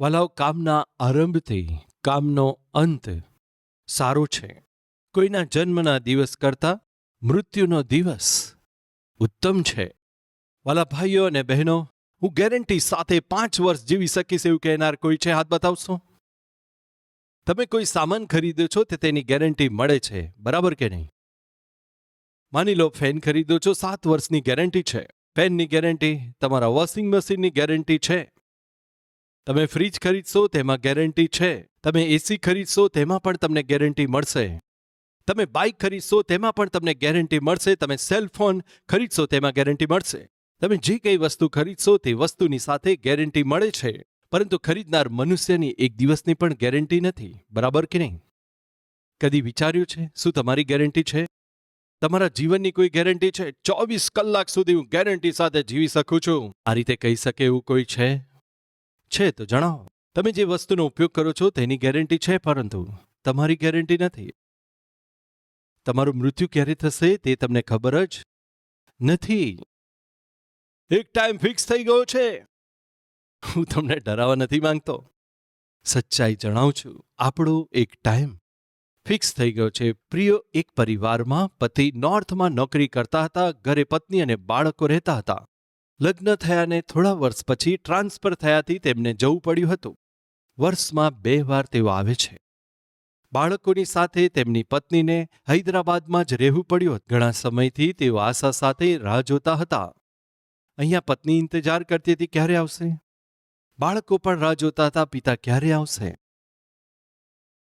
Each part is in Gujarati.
વાલાઓ કામના આરંભથી કામનો અંત સારો છે. કોઈના જન્મના દિવસ કરતાં મૃત્યુનો દિવસ ઉત્તમ છે. વાલા ભાઈઓ અને બહેનો, હું ગેરંટી સાથે પાંચ વર્ષ જીવી શકીશ એવું કહેનાર કોઈ છે? હાથ બતાવશો? તમે કોઈ સામાન ખરીદો છો તે તેની ગેરંટી મળે છે, બરાબર કે નહીં? માની લો ફેન ખરીદો છો, સાત વર્ષની ગેરંટી છે. ફેનની ગેરંટી તમારા વોશિંગ મશીનની ગેરંટી છે. તમે ફ્રીજ ખરીદશો તેમાં ગેરંટી છે. તમે એસી ખરીદશો તેમાં પણ તમને ગેરંટી મળશે. તમે બાઇક ખરીદશો તેમાં પણ તમને ગેરંટી મળશે. તમે સેલ ફોન ખરીદશો તેમાં ગેરંટી મળશે. તમે જે કઈ વસ્તુ ખરીદશો તે વસ્તુની સાથે ગેરંટી મળે છે. પરંતુ ખરીદનાર મનુષ્યની એક દિવસની પણ ગેરંટી નથી. બરાબર કે નહીં? કદી વિચાર્યું છે? શું તમારી ગેરંટી છે? તમારા જીવનની કોઈ ગેરંટી છે? ચોવીસ કલાક સુધી હું ગેરંટી સાથે જીવી શકું છું. આ રીતે કહી શકે એવું કોઈ છે? છે તો જણાવો. તમે જે વસ્તુનો ઉપયોગ કરો છો તેની ગેરંટી છે પરંતુ તમારી ગેરંટી નથી. તમારું મૃત્યુ ક્યારે થશે તે તમને ખબર જ નથી. એક ટાઈમ ફિક્સ થઈ ગયો છે. હું તમને ડરાવવા નથી માંગતો. સચ્ચાઈ જણાવું છું, આપણો એક ટાઈમ ફિક્સ થઈ ગયો છે. પ્રિય, એક પરિવારમાં પતિ નોર્થમાં નોકરી કરતા હતા, ઘરે પત્ની અને બાળકો રહેતા હતા. લગ્ન થયાને થોડા વર્ષ પછી ટ્રાન્સફર થયાથી તેમને જવું પડ્યું હતું. વર્ષમાં બે વાર તેઓ આવે છે. બાળકોની સાથે તેમની પત્નીને હૈદરાબાદમાં જ રહેવું પડ્યું ઘણા સમયથી તેઓ આશા સાથે રાહ જોતા હતા. અહીંયા પત્ની ઇંતજાર કરતી હતી, ક્યારે આવશે? બાળકો પણ રાહ જોતા હતા, પિતા, ક્યારે આવશે?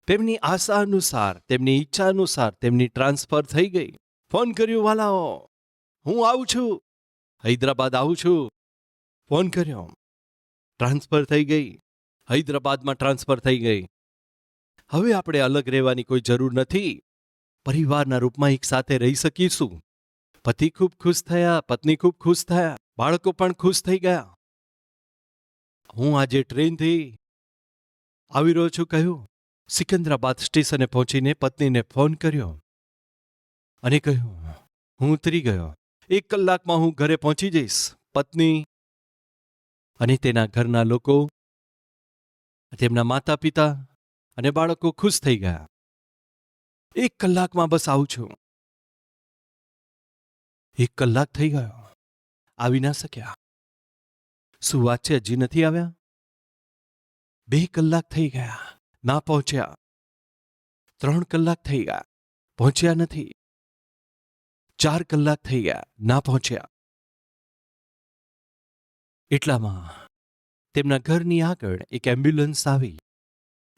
તેમની આશા અનુસાર, તેમની ઈચ્છા અનુસાર તેમની ટ્રાન્સફર થઈ ગઈ. ફોન કર્યો, વાલાઓ, હું આવું છું. હૈદરાબાદ આવું છું. ફોન કર્યો. ટ્રાન્સફર થઈ ગઈ. હૈદરાબાદમાં ટ્રાન્સફર થઈ ગઈ. હવે આપણે અલગ રહેવાની કોઈ જરૂર નથી. પરિવારના રૂપમાં એક સાથે રહી શકીશું. પતિ ખૂબ ખુશ થયા, પત્ની ખૂબ ખુશ થયા, બાળકો પણ ખુશ થઈ ગયા. હું આજે ટ્રેનથી આવી રહ્યો છું, કહ્યું. સિકંદરાબાદ સ્ટેશને પહોંચીને પત્નીને ફોન કર્યો અને કહ્યું, હું ઉતરી ગયો. એક કલાકમાં હું ઘરે પહોંચી જઈશ, પત્ની અને તેના ઘરના લોકો, તેમના માતા પિતા અને બાળકો ખુશ થઈ ગયા. એક કલાકમાં બસ આવું છું. એક કલાક થઈ ગયો. આવી ના શક્યા. શું વાત છે, હજી નથી આવ્યા? બે કલાક થઈ ગયા. ના પહોંચ્યા. ત્રણ કલાક થઈ ગયા. પહોંચ્યા નથી. ચાર કલાક થઈ ગયા, ના પહોંચ્યા. એટલામાં તેમના ઘરની આગળ એક એમ્બ્યુલન્સ આવી.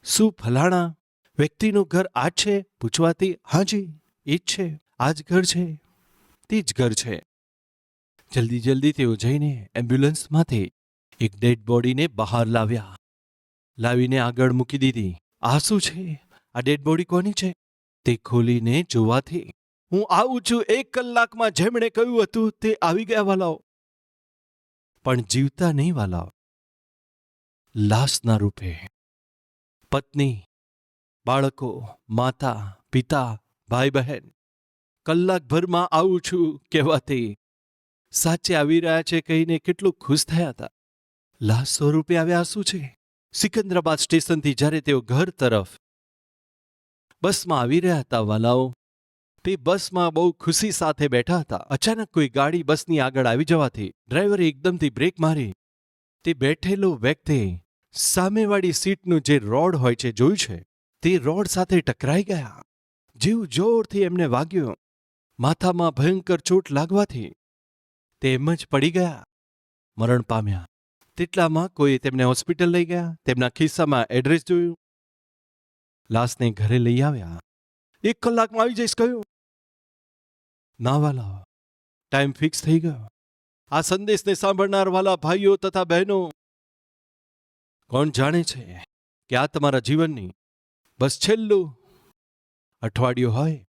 શું ફલાણા વ્યક્તિનું ઘર આ છે? પૂછવાથી હાજી, એ જ છે, આ જ ઘર છે, તે જ ઘર છે. જલ્દી જલ્દી તેઓ જઈને એમ્બ્યુલન્સમાંથી એક ડેડ બોડીને બહાર લાવ્યા. લાવીને આગળ મૂકી દીધી. આ શું છે? આ ડેડ બોડી કોની છે? તે ખોલીને જોવાથી હું આવું છું એક કલાકમાં જેમણે કહ્યું હતું તે આવી ગયા વાલાઓ. પણ જીવતા નહીં વાલાઓ. લાશના રૂપે પત્ની, બાળકો, માતા, પિતા ભાઈ બહેન કલાકભરમાં આવું છું કહેવાથી સાચે આવી રહ્યા છે કહીને કેટલું ખુશ થયા હતા. લાશ સ્વરૂપે આવ્યા શું છે. સિકંદરાબાદ સ્ટેશનથી જ્યારે તેઓ ઘર તરફ બસમાં આવી રહ્યા હતા વાલાઓ તે બસમાં બહુ ખુશી સાથે બેઠા હતા. અચાનક કોઈ ગાડી બસની આગળ આવી જવાથી ડ્રાઈવરે એકદમથી બ્રેક મારી. તે બેઠેલો વ્યક્તિ સામેવાળી સીટનું જે રોડ હોય છે, જોયું છે? તે રોડ સાથે ટકરાઈ ગયા. જીવ જોરથી એમને વાગ્યો. માથામાં ભયંકર ચોટ લાગવાથી તે એમ જ પડી ગયા. મરણ પામ્યા. તેટલામાં કોઈ તેમને હોસ્પિટલ લઈ ગયા. તેમના ખિસ્સામાં એડ્રેસ જોયું. લાશને ઘરે લઈ આવ્યા. એક કલાકમાં આવી જઈશ, કહ્યું. ના વાલા ટાઈમ ફિક્સ થઈ ગયો. આ સંદેશને સાંભળનાર વાલા ભાઈઓ તથા બહેનો, કોણ જાણે છે કે આ તમારા જીવનની, બસ છેલ્લું અઠવાડિયું હોય.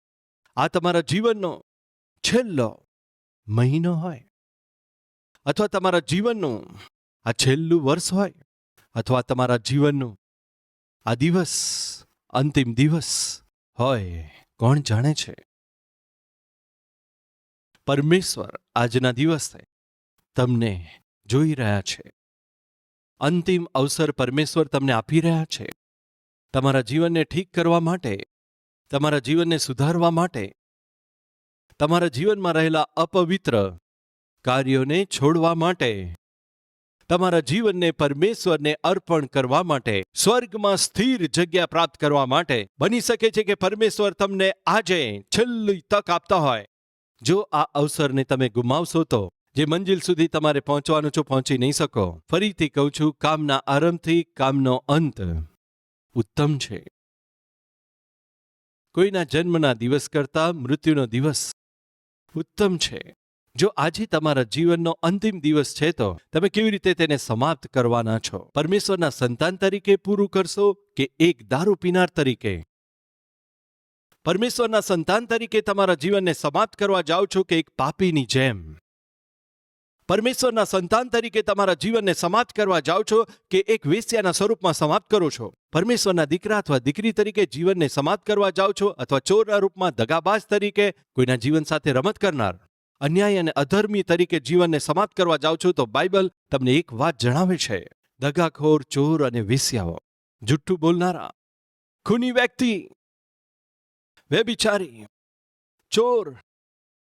આ તમારા જીવનનો છેલ્લો મહિનો હોય. અથવા તમારા જીવનનું આ છેલ્લું વર્ષ હોય. અથવા તમારા જીવનનું આ દિવસ, અંતિમ દિવસ. હોય, કોણ જાણે છે? પરમેશ્વર આજના દિવસે તમને જોઈ રહ્યા છે. અંતિમ અવસર પરમેશ્વર તમને આપી રહ્યા છે. તમારા જીવનને ઠીક કરવા માટે, તમારા જીવનને સુધારવા માટે, તમારા જીવનમાં રહેલા અપવિત્ર કાર્યોને છોડવા માટે તમારા જીવનને પરમેશ્વરને અર્પણ કરવા માટે, સ્વર્ગમાં સ્થિર જગ્યા પ્રાપ્ત કરવા માટે બની શકે છે કે પરમેશ્વર તમને આજે છેલ્લી તક આપતા હોય. જો આ અવસરને તમે ગુમાવશો તો, જે મંજિલ સુધી તમારે પહોંચવાનું છો પહોંચી નહીં શકો. ફરીથી કહું છું, કામના આરંભથી કામનો અંત ઉત્તમ છે. કોઈના જન્મના દિવસ કરતા મૃત્યુનો દિવસ ઉત્તમ છે. જો આજે તમારા જીવનનો અંતિમ દિવસ છે તો તમે કેવી રીતે તેને સમાપ્ત કરવાના છો? પરમેશ્વરના સંતાન તરીકે પૂરું કરશો કે એક દારૂ પીનાર તરીકે? પરમેશ્વરના સંતાન તરીકે તમારા જીવનને સમાપ્ત કરવા જાઓ છો કે એક પાપીની જેમ? પરમેશ્વરના સંતાન તરીકે તમારા જીવનને સમાપ્ત કરવા જાઓ છો કે એક વેશ્યાના સ્વરૂપમાં સમાપ્ત કરો છો? પરમેશ્વરના દીકરા અથવા દીકરી તરીકે જીવનને સમાપ્ત કરવા જાઓ છો અથવા ચોરના રૂપમાં દગાબાજ તરીકે કોઈના જીવન સાથે રમત કરનાર? અન્યાય અને અધર્મી તરીકે જીવનને સમાપ્ત કરવા જાઓ છો તો બાઇબલ તમને એક વાત જણાવે છે. દગાખોર, ચોર અને વિસ્યાઓ જુઠ્ઠું બોલનારા, ખૂની વ્યક્તિ વેબિચારી ચોર,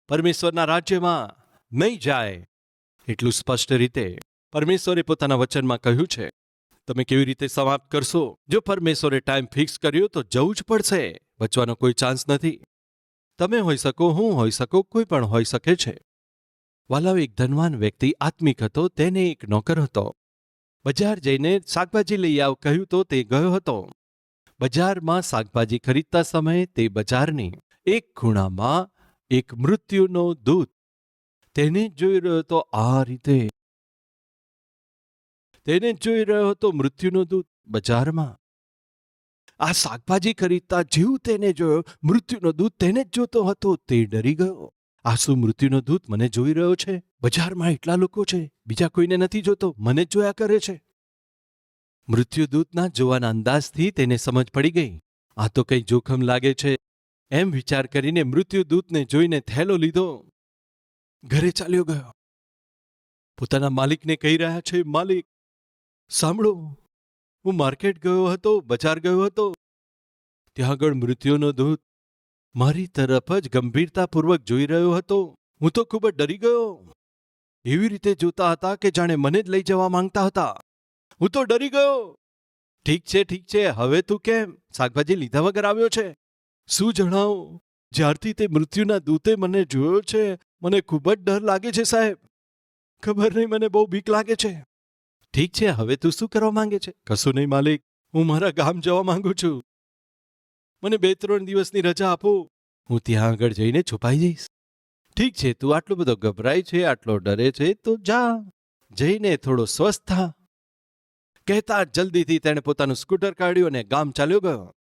પરમેશ્વરના રાજ્યમાં નહીં જાય. એટલું સ્પષ્ટ રીતે પરમેશ્વરે પોતાના વચનમાં કહ્યું છે. તમે કેવી રીતે સમાપ્ત કરશો? જો પરમેશ્વરે ટાઈમ ફિક્સ કર્યો તો જવું જ પડશે. બચવાનો કોઈ ચાન્સ નથી. તમે હોઈ શકો, હું હોઈ શકો, કોઈ પણ હોઈ શકે છે. વાલાવ એક ધનવાન વ્યક્તિ આત્મિક હતો, તેને એક નોકર હતો. બજાર જઈને શાકભાજી લઈ આવ, કહ્યું તો તે ગયો હતો. બજારમાં શાકભાજી ખરીદતા સમયે તે બજારની એક ખૂણામાં એક મૃત્યુનો દૂત તેને જોઈ રહ્યો હતો. આ રીતે તેને જોઈ રહ્યો હતો મૃત્યુનો દૂત બજારમાં આ શાકભાજી ખરીદતા જેવું તેને જોયો, મૃત્યુનો દૂત તેને જ જોતો હતો, તે ડરી ગયો. આ શું મૃત્યુનો દૂત મને જોઈ રહ્યો છે? બજારમાં એટલા લોકો છે, બીજા કોઈને નથી જોતો, મને જ જોયા કરે છે. મૃત્યુદૂતના જોવાના અંદાજથી તેને સમજ પડી ગઈ. આ તો કંઈ જોખમ લાગે છે. એમ વિચાર કરીને મૃત્યુદૂતને જોઈને થેલો લીધો. ઘરે ચાલ્યો ગયો. પોતાના માલિકને કહી રહ્યા છે, માલિક, સાંભળો હું માર્કેટ ગયો હતો, બજાર ગયો હતો. ત્યાં આગળ મૃત્યુનો દૂત મારી તરફ જ ગંભીરતાપૂર્વક જોઈ રહ્યો હતો. હું તો ખૂબ જ ડરી ગયો. એવી રીતે જોતા હતા કે જાણે મને જ લઈ જવા માંગતા હતા. હું તો ડરી ગયો. ઠીક છે ઠીક છે, હવે તું કેમ? શાકભાજી લીધા વગર આવ્યો છે? શું જણાવું? જ્યારથી તે મૃત્યુના દૂતે મને જોયો છે, મને ખૂબ જ ડર લાગે છે સાહેબ. ખબર નહીં, મને બહુ બીક લાગે છે. ઠીક છે, હવે તું શું કરવા માંગે છે? કશું નહીં, માલિક. હું મારા ગામ જવા માંગુ છું. મને બે ત્રણ દિવસની રજા આપો. હું ત્યાં આગળ જઈને છુપાઈ જઈશ. ઠીક છે, તું આટલો બધો ગભરાય છે, આટલો ડરે છે, તો જા. જઈને થોડો સ્વસ્થ થા. કહેતા જલ્દીથી તેણે પોતાનું સ્કૂટર કાઢ્યું અને ગામ ચાલ્યો ગયો.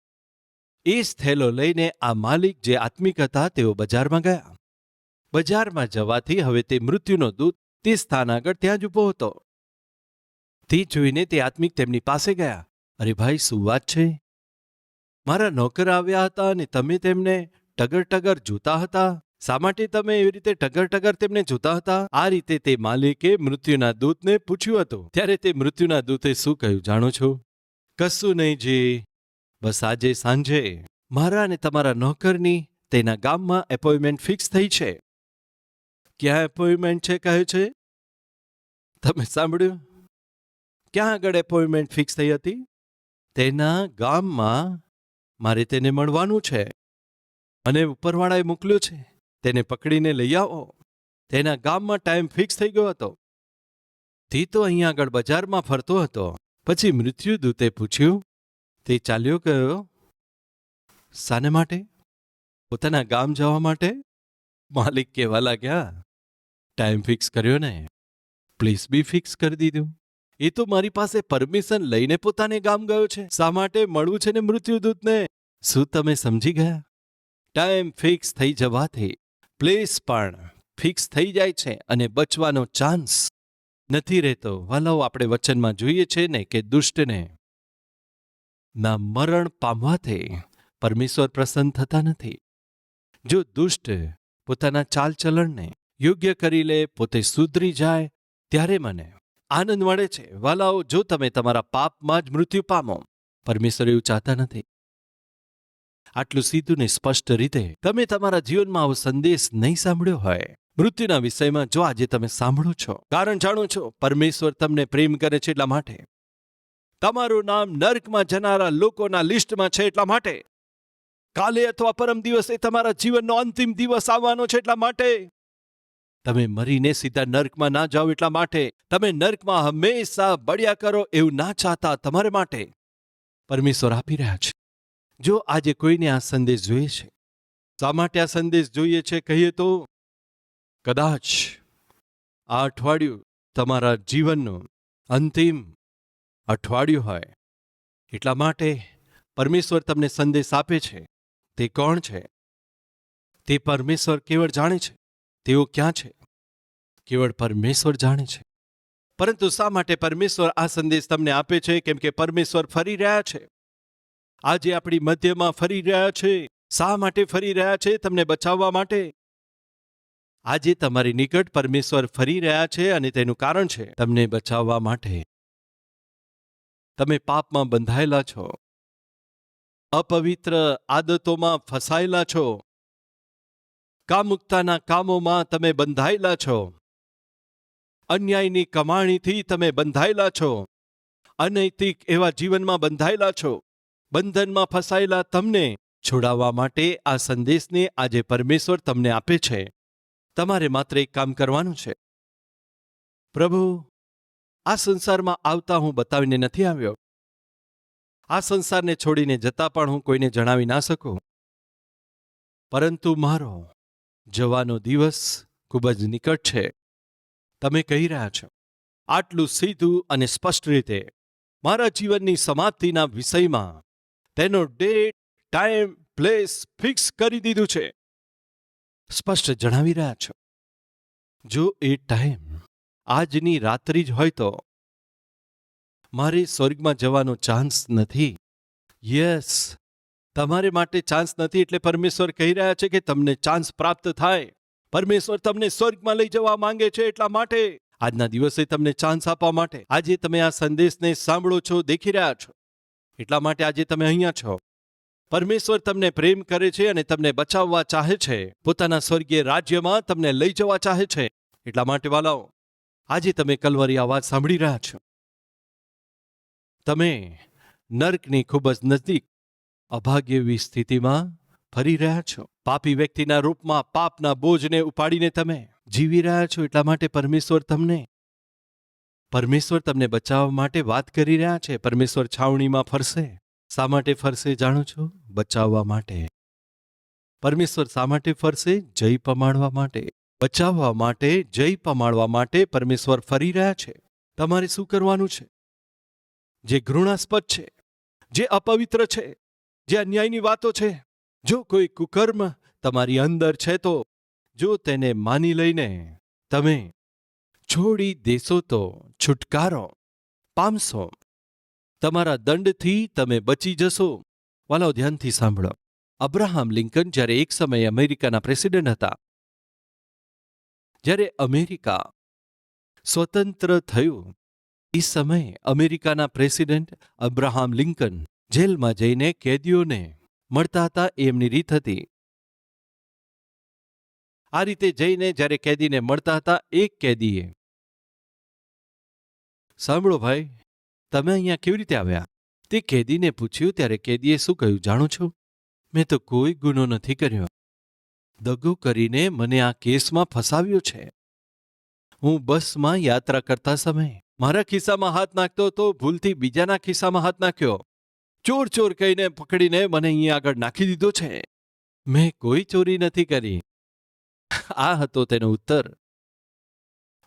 એ જ થેલો લઈને આ માલિક જે આત્મિક હતા, તેઓ બજારમાં ગયા. બજારમાં જવાથી હવે તે મૃત્યુનો દૂત તે સ્થાન આગળ ત્યાં જ ઊભો હતો. તે જોઈને તે આત્મિક તેમની પાસે ગયા. અરે ભાઈ, શું વાત છે? મારા નોકર આવ્યા હતા અને તમે તેમને ટગર ટગર જોતા હતા? શા માટે તમે એવી રીતે ટગર ટગર તેમને જોતા હતા? આ રીતે તે માલિકે મૃત્યુના દૂતને પૂછ્યું હતું. ત્યારે તે મૃત્યુના દૂતે શું કહ્યું જાણો છો? કશું નહીં જી. બસ આજે સાંજે મારા અને તમારા નોકરની તેના ગામમાં એપોઇન્ટમેન્ટ ફિક્સ થઈ છે. ક્યાં એપોઇન્ટમેન્ટ છે? કહે છે. તમે સાંભળ્યું? ક્યાં આગળ એપોઇન્ટમેન્ટ ફિક્સ થઈ હતી? તેના ગામમાં મારે તેને મળવાનું છે. અને ઉપરવાળાએ મોકલ્યું છે. તેને પકડીને લઈ આવો. તેના ગામમાં ટાઈમ ફિક્સ થઈ ગયો હતો. તે તો અહીં આગળ બજારમાં ફરતો હતો. પછી મૃત્યુદૂતે પૂછ્યું, તે ચાલ્યો ગયો શાને માટે? પોતાના ગામ જવા માટે? માલિક કહેવા લાગ્યા ટાઈમ ફિક્સ કર્યો ને. પ્લીઝ બી ફિક્સ કરી દીધું. એ તો મારી પાસે પરમિશન લઈને પોતાને ગામ ગયો છે. શા માટે મળવું છે ને મૃત્યુદૂતને? શું તમે સમજી ગયા? ટાઈમ ફિક્સ થઈ જવાથી પ્લેસ પણ ફિક્સ થઈ જાય છે અને બચવાનો ચાન્સ નથી રહેતો. વાલાઓ આપણે વચનમાં જોઈએ છે ને કે દુષ્ટને ના મરણ પામવાથી પરમેશ્વર પ્રસન્ન થતા નથી. જો દુષ્ટ પોતાના ચાલચલણને યોગ્ય કરી લે, પોતે સુધરી જાય, ત્યારે મને આનંદ મળે છે. વાલાઓ, જો તમે તમારા પાપમાં જ મૃત્યુ પામો. પરમેશ્વર એવું ચાહતા નથી. આટલું સીધું ને સ્પષ્ટ રીતે તમે તમારા જીવનમાં આવો સંદેશ નહીં સાંભળ્યો હોય. મૃત્યુના વિષયમાં જો આજે તમે સાંભળો છો, કારણ જાણો છો, પરમેશ્વર તમને પ્રેમ કરે છે એટલા માટે. તમારું નામ નર્કમાં જનારા લોકોના લિસ્ટમાં છે એટલા માટે. કાલે અથવા પરમ દિવસે તમારા જીવનનો અંતિમ દિવસ આવવાનો છે એટલા માટે. તમે મરીને સીધા નર્કમાં ના જાઓ એટલા માટે. તમે નર્કમાં હંમેશા બળ્યા કરો એવું ના ચાહતા તમારે માટે. પરમેશ્વર આપી રહ્યા છે. જો આજે કોઈને આ સંદેશ જોઈએ છે, શા માટે આ સંદેશ જોઈએ છે કહીએ તો, કદાચ આ અઠવાડિયું તમારા જીવનનું અંતિમ અઠવાડિયું હોય. એટલા માટે પરમેશ્વર તમને સંદેશ આપે છે. તે કોણ છે? તે પરમેશ્વર કેવળ જાણે છે. તેઓ ક્યાં છે? કેવળ પરમેશ્વર જાણે છે. પરંતુ શા માટે પરમેશ્વર આ સંદેશ તમને આપે છે? કેમ કે પરમેશ્વર ફરી રહ્યા છે. આજે આપણી મધ્યમાં ફરી રહ્યા છે. શા માટે ફરી રહ્યા છે? તમને બચાવવા માટે. આજે તમારી નિકટ પરમેશ્વર ફરી રહ્યા છે અને તેનું કારણ છે તમને બચાવવા માટે. તમે પાપમાં બંધાયેલા છો. અપવિત્ર આદતોમાં ફસાયેલા છો. કામુકતાના કામોમાં તમે બંધાયેલા છો. અન્યાયની કમાણીથી તમે બંધાયેલા છો. અનૈતિક એવા જીવનમાં બંધાયેલા છો. બંધનમાં ફસાયેલા તમને છોડાવવા માટે આ સંદેશને આજે પરમેશ્વર તમને આપે છે. તમારે માત્ર એક કામ કરવાનું છે. પ્રભુ, આ સંસારમાં આવતા હું બતાવીને નથી આવ્યો. આ સંસારને છોડીને જતા પણ હું કોઈને જણાવી ના શકું. પરંતુ મારો જવાનો દિવસ ખૂબ જ નિકટ છે. તમે કહી રહ્યા છો. આટલું સીધું અને સ્પષ્ટ રીતે મારા જીવનની સમાપ્તિના વિષયમાં તેનો ડેટ ટાઈમ પ્લેસ ફિક્સ કરી દીધું છે. સ્પષ્ટ જણાવી રહ્યા છો. જો એ ટાઈમ આજની રાત્રિ જ હોય તો મારે સ્વર્ગમાં જવાનો ચાન્સ નથી. યસ તમારે માટે ચાન્સ નથી એટલે પરમેશ્વર કહી રહ્યા છે કે તમને ચાન્સ પ્રાપ્ત થાય. પરમેશ્વર તમને સ્વર્ગમાં લઈ જવા માંગે છે એટલા માટે. આજના દિવસે તમને ચાન્સ આપવા માટે આજે તમે આ સંદેશને સાંભળો છો, દેખી રહ્યા છો. એટલા માટે આજે તમે અહીંયા છો. પરમેશ્વર તમને પ્રેમ કરે છે અને તમને બચાવવા ચાહે છે. પોતાના સ્વર્ગીય રાજ્યમાં તમને લઈ જવા ચાહે છે. એટલા માટે વાલાઓ, આજે તમે કલવરી અવાજ સાંભળી રહ્યા છો. તમે નર્કની ખૂબ જ નજીક અભાગ્યવી સ્થિતિમાં ફરી રહ્યા છો? પાપી વ્યક્તિના રૂપમાં પાપના બોજને ઉપાડીને તમે જીવી રહ્યા છો એટલા માટે પરમેશ્વર તમને પરમેશ્વર તમને બચાવવા માટે વાત કરી રહ્યા છે. પરમેશ્વર છાવણીમાં ફરશે. શા માટે ફરશે જાણો છો? બચાવવા માટે. પરમેશ્વર શા માટે ફરશે? જય પમાડવા માટે. બચાવવા માટે, જય પમાડવા માટે પરમેશ્વર ફરી રહ્યા છે. તમારે શું કરવાનું છે? જે ઘૃણાસ્પદ છે, જે અપવિત્ર છે જે અન્યાયની વાતો છે. જો કોઈ કુકર્મ તમારી અંદર છે તો જો તેને માની લઈને તમે છોડી દેશો તો છુટકારો પામશો. તમારા દંડથી તમે બચી જશો. વાલો ધ્યાનથી સાંભળો. અબ્રાહમ લિંકન જ્યારે એક સમયે અમેરિકાના પ્રેસિડેન્ટ હતા. જ્યારે અમેરિકા સ્વતંત્ર થયું. એ સમયે અમેરિકાના પ્રેસિડેન્ટ અબ્રાહમ લિંકન જેલમાં જઈને કેદીઓને મળતા હતા એમની રીત હતી. આ રીતે જઈને જ્યારે કેદીને મળતા હતા એક કેદીએ, સાંભળો ભાઈ, તમે અહીંયા કેવી રીતે આવ્યા તે કેદીને પૂછ્યું, ત્યારે કેદીએ શું કહ્યું જાણો છો? મેં તો કોઈ ગુનો નથી કર્યો. દગો કરીને મને આ કેસમાં ફસાવ્યો છે. હું બસમાં યાત્રા કરતા સમયે મારા ખિસ્સામાં હાથ નાખતો તો ભૂલથી બીજાના ખિસ્સામાં હાથ નાખ્યો. ચોર ચોર કહીને પકડીને મને અહીંયા આગળ નાખી દીધો છે. મેં કોઈ ચોરી નથી કરી. આ હતો તેનો ઉત્તર.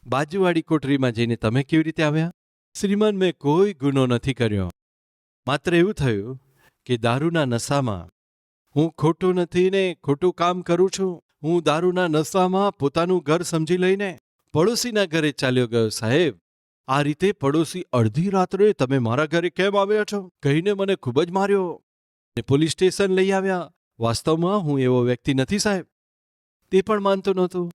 બાજુવાળી કોટરીમાં જઈને તમે કેવી રીતે આવ્યા? શ્રીમાન, મેં કોઈ ગુનો નથી કર્યો. માત્ર એવું થયું કે દારૂના નશામાં હું ખોટું નથી ને ખોટું કામ કરું છું. હું દારૂના નશામાં પોતાનું ઘર સમજી લઈને પડોશીના ઘરે ચાલ્યો ગયો, સાહેબ. આ રીતે પડોશી અડધી રાત્રે તમે મારા ઘરે કેમ આવ્યા છો? કહીને મને ખૂબ જ માર્યો. ને પોલીસ સ્ટેશન લઈ આવ્યા. વાસ્તવમાં હું એવો વ્યક્તિ નથી, સાહેબ. તે પણ માનતો નહોતો.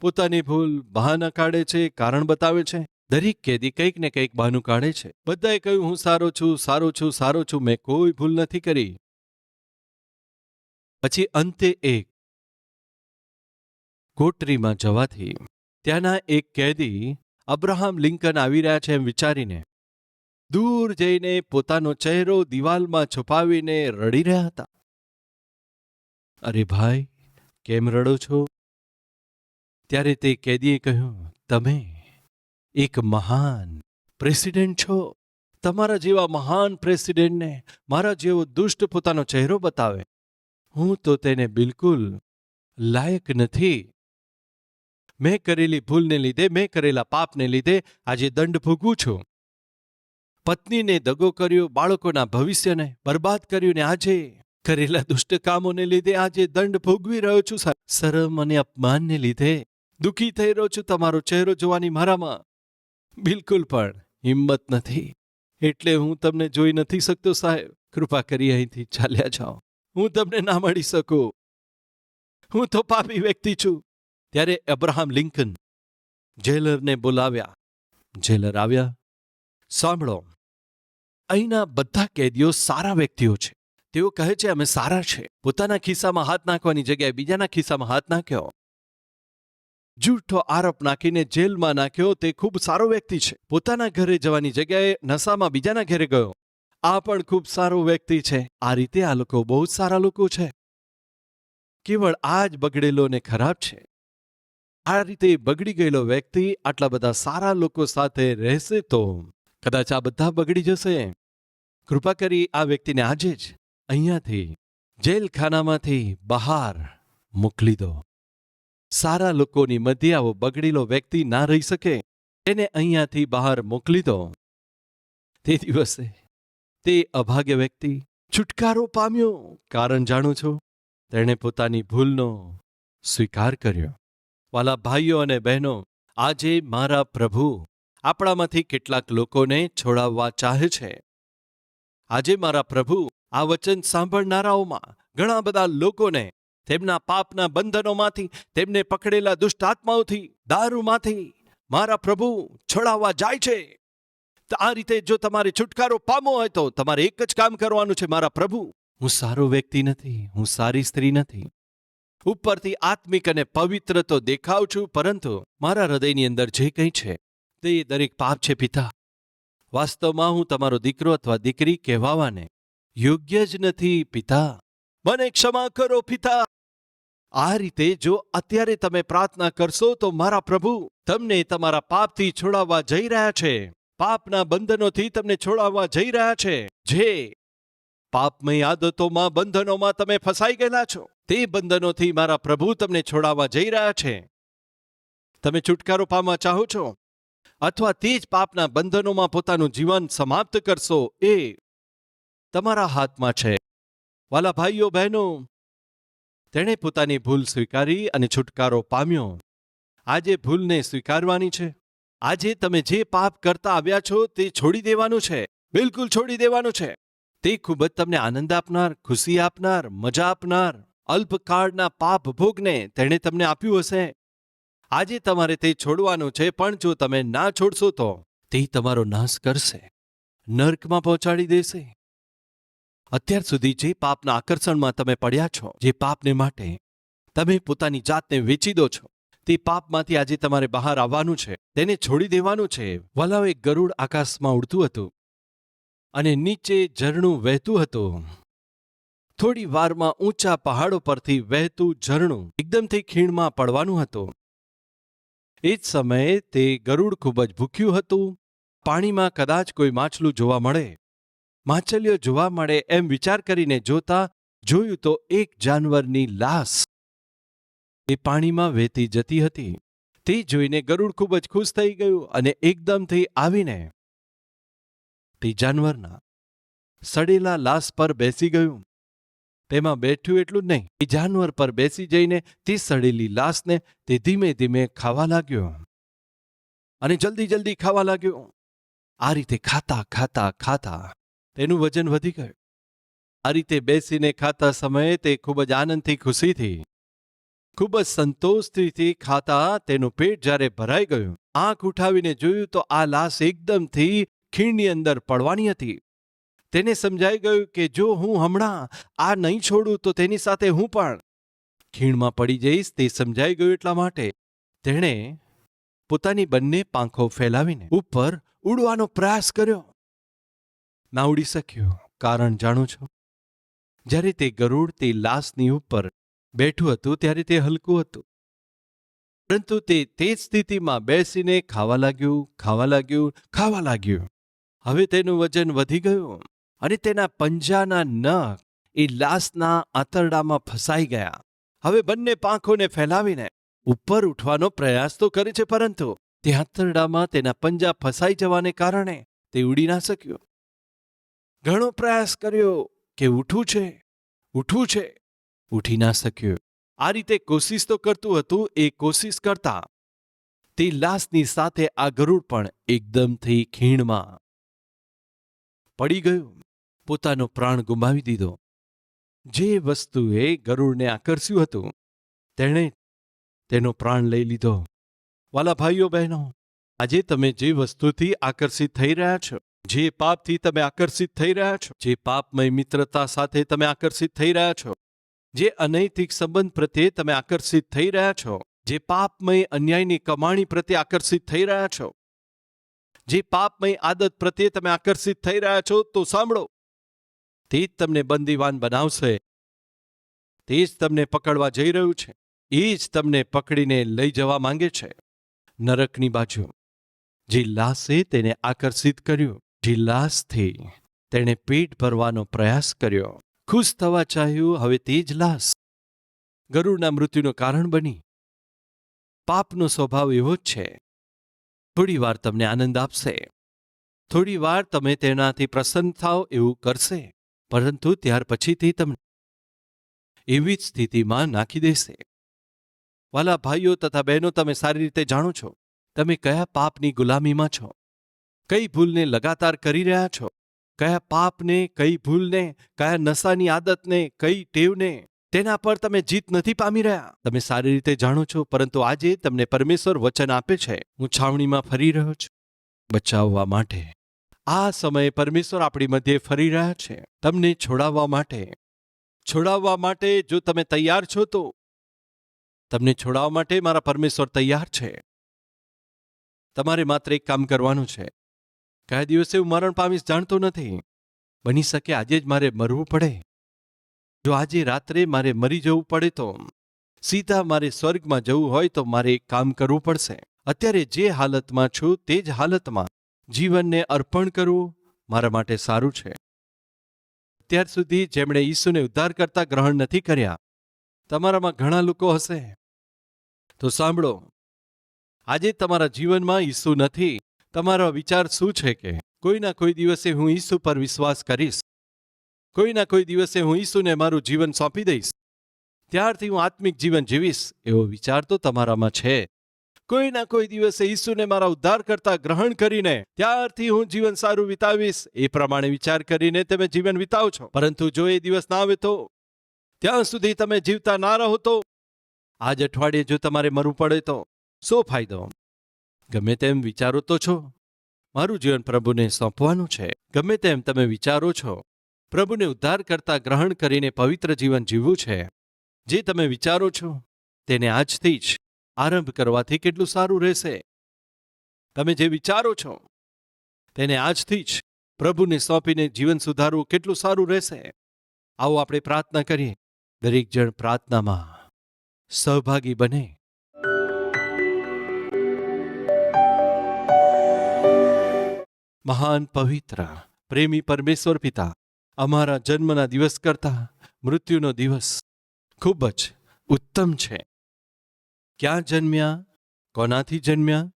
પોતાની ભૂલ બહાના કાઢે છે, કારણ બતાવે છે. દરેક કેદી કંઈક ને કંઈક બહાનું કાઢે છે. બધાએ કહ્યું, હું સારો છું સારો છું સારો છું. મેં કોઈ ભૂલ નથી કરી. પછી અંતે એક કોટરીમાં જવાથી ત્યાંના એક કેદી અબ્રાહમ લિંકન આવી રહ્યા છે એમ વિચારીને. દૂર જઈને પોતાનો ચહેરો દિવાલમાં છુપાવીને રડી રહ્યા હતા. અરે ભાઈ, કેમ રડો છો? ત્યારે તે કેદીએ કહ્યું, તમે એક મહાન પ્રેસિડેન્ટ છો. તમારા જેવા મહાન પ્રેસિડેન્ટને મારા જેવો દુષ્ટ પોતાનો ચહેરો બતાવે. હું તો તેને બિલકુલ લાયક નથી. મેં કરેલી ભૂલને લીધે, મેં કરેલા પાપને લીધે આજે દંડ ભોગવું છું. પત્નીને દગો કર્યો, બાળકોના ભવિષ્યને બરબાદ કર્યું ને આજે કરેલા દુષ્ટ કામોને લીધે આજે દંડ ભોગવી રહ્યો છું. શરમ અને અપમાનને લીધે દુઃખી થઈ રહ્યો છું, તમારો ચહેરો જોવાની મારામાં બિલકુલ પણ હિંમત નથી. એટલે હું તમને જોઈ નથી શકતો, સાહેબ. કૃપા કરી અહીંથી ચાલ્યા જાઓ. હું તમને ના મળી શકું. હું તો પાપી વ્યક્તિ છું. ત્યારે અબ્રાહમ લિંકન જેલરને બોલાવ્યા. જેલર આવ્યા. સાંભળો, અહીંના બધા કેદીઓ સારા વ્યક્તિઓ છે. તેઓ કહે છે, અમે સારા છે. પોતાના ખિસ્સામાં હાથ નાખવાની જગ્યાએ બીજાના ખિસ્સામાં હાથ નાખ્યો. જૂઠો આરોપ નાખીને જેલમાં નાખ્યો. તે ખૂબ સારો વ્યક્તિ છે. પોતાના ઘરે જવાની જગ્યાએ નશામાં બીજાના ઘરે ગયો. આ પણ ખૂબ સારો વ્યક્તિ છે. આ રીતે આ લોકો બહુ સારા લોકો છે. કેવળ આ જ બગડેલો ને ખરાબ છે. આ રીતે બગડી ગયેલો વ્યક્તિ આટલા બધા સારા લોકો સાથે રહેશે તો કદાચ આ બધા બગડી જશે? કૃપા કરી આ વ્યક્તિને આજે જ અહીંયાથી જેલખાનામાંથી બહાર મોકલી દો. સારા લોકોની મધ્ય આવો બગડેલો વ્યક્તિ ના રહી શકે એને અહીંયાથી બહાર મોકલી દો. તે દિવસે તે અભાગ્ય વ્યક્તિ છુટકારો પામ્યો. કારણ જાણું છો, તેણે પોતાની ભૂલનો સ્વીકાર કર્યો. વાલા ભાઈઓ અને બહેનો, આજે મારા પ્રભુ આપણામાંથી કેટલાક લોકોને છોડાવવા ચાહે છે. આજે મારા પ્રભુ આ વચન સાંભળનારાઓમાં ઘણા બધા લોકોને તેમના પાપના બંધનોમાંથી, તેમને પકડેલા દુષ્ટ આત્માઓથી, દારૂમાંથી મારા પ્રભુ છોડાવવા જાય છે. તો આ રીતે જો તમારે છુટકારો પામો હોય તો તમારે એક જ કામ કરવાનું છે, મારા પ્રભુ, હું સારો વ્યક્તિ નથી, હું સારી સ્ત્રી નથી. ઉપરથી આત્મિક અને પવિત્ર તો દેખાવ છું, પરંતુ મારા હૃદયની અંદર જે કંઈ છે, તે દરેક પાપ છે, પિતા. વાસ્તવમાં હું તમારો દીકરો અથવા દીકરી કહેવાવાને યોગ્ય જ નથી, પિતા. મને ક્ષમા કરો, પિતા. આ રીતે જો અત્યારે તમે પ્રાર્થના કરશો, તો મારા પ્રભુ તમને તમારા પાપથી છોડાવવા જઈ રહ્યા છે. પાપના બંધનોથી તમને છોડાવવા જઈ રહ્યા છે. જે પાપમય આદતોમાં, બંધનોમાં તમે ફસાઈ ગયેલા છો. તે બંધનોથી મારા પ્રભુ તમને છોડાવવા જઈ રહ્યા છે. તમે છુટકારો પામવા ચાહો છો? અથવા તે જ પાપના બંધનોમાં પોતાનું જીવન સમાપ્ત કરશો એ તમારા હાથમાં છે. વાલા ભાઈઓ, બહેનો, તેણે પોતાની ભૂલ સ્વીકારી અને છુટકારો પામ્યો. આજે ભૂલને સ્વીકારવાની છે. આજે તમે જે પાપ કરતા આવ્યા છો તે છોડી દેવાનું છે. બિલકુલ છોડી દેવાનું છે. તે ખૂબ જ તમને આનંદ આપનાર, ખુશી આપનાર, મજા આપનાર અલ્પકાળના પાપ ભોગને તેણે તમને આપ્યું હશે. આજે તમારે તે છોડવાનું છે, પણ જો તમે ના છોડશો તો તે તમારો નાશ કરશે. નર્કમાં પહોંચાડી દેશે. અત્યાર સુધી જે પાપના આકર્ષણમાં તમે પડ્યા છો, જે પાપને માટે તમે પોતાની જાતને વેચી દો છો, તે પાપમાંથી આજે તમારે બહાર આવવાનું છે, તેને છોડી દેવાનું છે. વલાવ એક ગરુડ આકાશમાં ઉડતું હતું અને નીચે ઝરણું વહેતું હતું. થોડી વારમાં ઊંચા પહાડો પરથી વહેતું ઝરણું એકદમથી ખીણમાં પડવાનું હતું. એ જ સમયે તે ગરુડ ખૂબ જ ભૂખ્યું હતું. પાણીમાં કદાચ કોઈ માછલું જોવા મળે. માછલીઓ જોવા મળે એમ વિચાર કરીને જોતા જોયું તો એક જાનવરની લાશ એ પાણીમાં વહેતી જતી હતી. તે જોઈને ગરુડ ખૂબ જ ખુશ થઈ ગયું અને એકદમથી આવીને તે જાનવરના સડેલા લાશ પર બેસી ગયું. તેમાં બેઠ્યું એટલું જ નહીં, એ જાનવર પર બેસી જઈને તે સડેલી લાશને તે ધીમે ધીમે ખાવા લાગ્યો. અને જલ્દી જલ્દી ખાવા લાગ્યો. આ રીતે ખાતા ખાતા ખાતા તેનું વજન વધી ગયું. આ રીતે બેસીને ખાતા સમયે તે ખૂબ જ આનંદથી ખુશીથી ખૂબ જ સંતોષથી ખાતા તેનું પેટ જ્યારે ભરાઈ ગયું, આંખ ઉઠાવીને જોયું તો આ લાશ એકદમથી ખીણની અંદર પડવાની હતી. તેને સમજાઈ ગયું કે જો હું હમણાં આ નહીં છોડું, તો તેની સાથે હું પણ ખીણમાં પડી જઈશ, તે સમજાઈ ગયું એટલા માટે. તેણે પોતાની બંને પાંખો ફેલાવીને ઉપર ઉડવાનો પ્રયાસ કર્યો. ના ઉડી શક્યો. કારણ જાણું છું? જ્યારે તે ગરુડ તે લાશની ઉપર બેઠું હતું, ત્યારે તે હલકું હતું. પરંતુ તે તે જ સ્થિતિમાં બેસીને ખાવા લાગ્યું ખાવા લાગ્યું ખાવા લાગ્યું. હવે તેનું વજન વધી ગયું. અને તેના પંજાના નખ એ લાશના આંતરડામાં ફસાઈ ગયા. હવે બંને પાંખોને ફેલાવીને ઉપર ઉઠવાનો પ્રયાસ તો કરે છે, પરંતુ તે આંતરડામાં તેના પંજા ફસાઈ જવાને કારણે તે ઉડી ના શક્યો. ઘણો પ્રયાસ કર્યો કે ઉઠું છે ઉઠું છે, ઉઠી ના શક્યો. આ રીતે કોશિશ તો કરતું હતું, એ કોશિશ કરતા તે લાશની સાથે આ ગરુડ પણ એકદમથી ખીણમાં પડી ગયું. પોતાનો પ્રાણ ગુમાવી દીધો. જે વસ્તુએ ગરુડને આકર્ષ્યું હતું, તેણે તેનો પ્રાણ લઈ લીધો. વાલા ભાઈઓ, બહેનો, આજે તમે જે વસ્તુથી આકર્ષિત થઈ રહ્યા છો, જે પાપથી તમે આકર્ષિત થઈ રહ્યા છો, જે પાપમય મિત્રતા સાથે તમે આકર્ષિત થઈ રહ્યા છો, જે અનૈતિક સંબંધ પ્રત્યે તમે આકર્ષિત થઈ રહ્યા છો, જે પાપમય અન્યાયની કમાણી પ્રત્યે આકર્ષિત થઈ રહ્યા છો, જે પાપમય આદત પ્રત્યે તમે આકર્ષિત થઈ રહ્યા છો, તો સાંભળો તે જ તમને બંદીવાન બનાવશે. તે જ તમને પકડવા જઈ રહ્યું છે. એ જ તમને પકડીને લઈ જવા માંગે છે. નરકની બાજુ, જે લાશે તેને આકર્ષિત કર્યું. જે લાશથી તેણે પેટ ભરવાનો પ્રયાસ કર્યો. ખુશ થવા ચાહ્યું, હવે તે જ લાશ. ગરુડના મૃત્યુનું કારણ બની. પાપનો સ્વભાવ એવો જ છે. થોડી વાર તમને આનંદ આપશે. થોડી વાર તમે તેનાથી પ્રસન્ન થાવ એવું કરશે. પરંતુ ત્યાર પછીથી તમને એવી જ સ્થિતિમાં નાખી દેશે. વાલા ભાઈઓ તથા બહેનો, તમે સારી રીતે જાણો છો. તમે કયા પાપની ગુલામીમાં છો? કઈ ભૂલને લગાતાર કરી રહ્યા છો? કયા પાપને, કઈ ભૂલને, કયા નશાની આદતને, કઈ ટેવને, તેના પર તમે જીત નથી પામી રહ્યા? તમે સારી રીતે જાણો છો, પરંતુ આજે તમને પરમેશ્વર વચન આપે છે. હું છાવણીમાં ફરી રહ્યો છું. બચાવવા માટે. આ સમયે પરમેશ્વર આપણી મધ્યે ફરી રહ્યા છે. તમને છોડાવવા માટે. છોડાવવા માટે જો તમે તૈયાર છો તો. તમને છોડાવવા માટે મારા પરમેશ્વર તૈયાર છે. તમારે માત્ર એક કામ કરવાનું છે. કયા દિવસે હું મરણ પામીશ જાણતો નથી. બની શકે આજે જ મારે મરવું પડે. જો આજે રાત્રે મારે મરી જવું પડે તો. સીધા મારે સ્વર્ગમાં જવું હોય તો મારે એક કામ કરવું પડશે. અત્યારે જે હાલતમાં છું તે જ હાલતમાં. જીવનને અર્પણ કરવું મારા માટે સારું છે. અત્યાર સુધી જેમણે ઈસુને ઉદ્ધાર કરતા ગ્રહણ નથી કર્યા, તમારામાં ઘણા લોકો હશે. તો સાંભળો, આજે તમારા જીવનમાં ઈસુ નથી, તમારો વિચાર શું છે કે કોઈના કોઈ દિવસે હું ઈસુ પર વિશ્વાસ કરીશ. કોઈના કોઈ દિવસે હું ઈસુને મારું જીવન સોંપી દઈશ. ત્યારથી હું આત્મિક જીવન જીવીશ એવો વિચાર તો તમારામાં છે. કોઈના કોઈ દિવસે ઈસુને મારા ઉદ્ધાર કરતા ગ્રહણ કરીને ત્યારથી હું જીવન સારું વિતાવીશ, એ પ્રમાણે વિચાર કરીને તમે જીવન વિતાવો છો. પરંતુ જો એ દિવસ ના આવે તો ત્યાં સુધી તમે જીવતા ના રહો તો આજ અઠવાડિયે જો તમારે મરવું પડે તો શો ફાયદો? ગમે તેમ વિચારો તો છો. મારું જીવન પ્રભુને સોંપવાનું છે. ગમે તેમ તમે વિચારો છો. પ્રભુને ઉદ્ધાર કરતા ગ્રહણ કરીને પવિત્ર જીવન જીવવું છે. જે તમે વિચારો છો, તેને આજથી જ આરંભ કરવાથી કેટલું સારું રહેશે? તમે જે વિચારો છો, તેને આજથી જ પ્રભુને સોંપીને જીવન સુધારવું કેટલું સારું રહેશે? આવો આપણે પ્રાર્થના કરીએ. દરેક જણ પ્રાર્થનામાં સહભાગી બને. મહાન પવિત્ર, પ્રેમી પરમેશ્વર પિતા, અમારા જન્મના દિવસ કરતા મૃત્યુનો દિવસ ખૂબ જ ઉત્તમ છે. ક્યાં જન્મ્યા? કોનાથી જન્મ્યા?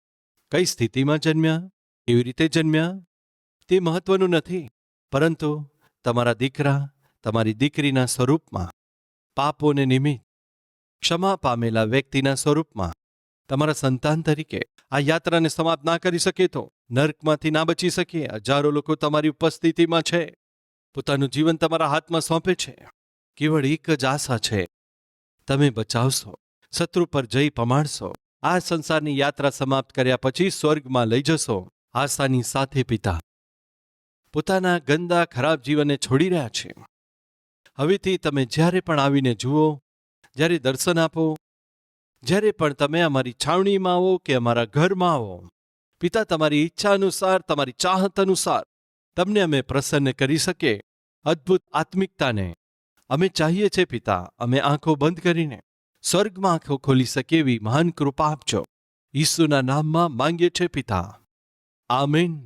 કઈ સ્થિતિમાં જન્મ્યા? કેવી રીતે જન્મ્યા? તે મહત્વનું નથી. પરંતુ તમારા દીકરા તમારી દીકરીના સ્વરૂપમાં, પાપોને નિમિત્ત, ક્ષમા પામેલા વ્યક્તિના સ્વરૂપમાં, તમારા સંતાન તરીકે આ યાત્રાને સમાપ્ત ના કરી શકે તો નર્કમાંથી ના બચી શકીએ. હજારો લોકો તમારી ઉપસ્થિતિમાં છે. પોતાનું જીવન તમારા હાથમાં સોંપે છે. કેવળ એક જ આશા છે. તમે બચાવશો. શત્રુ પર જઈ પમાડશો. આ સંસારની યાત્રા સમાપ્ત કર્યા પછી સ્વર્ગમાં લઈ જશો, આશાની સાથે પિતા. પોતાના ગંદા, ખરાબ જીવનને છોડી રહ્યા છે. હવેથી તમે જ્યારે પણ આવીને જુઓ, જ્યારે દર્શન આપો, જ્યારે પણ તમે અમારી છાવણીમાં આવો કે અમારા ઘરમાં આવો, પિતા તમારી ઈચ્છા અનુસાર, તમારી ચાહત અનુસાર, તમને અમે પ્રસન્ન કરી શકીએ. અદ્ભુત આત્મિકતાને અમે ચાહીએ છીએ પિતા, અમે આંખો બંધ કરીને. સ્વર્ગમાં આંખો ખોલી શકે એવી મહાન કૃપા આપજો. ઈસુના નામમાં માંગીએ છે પિતા. આમીન.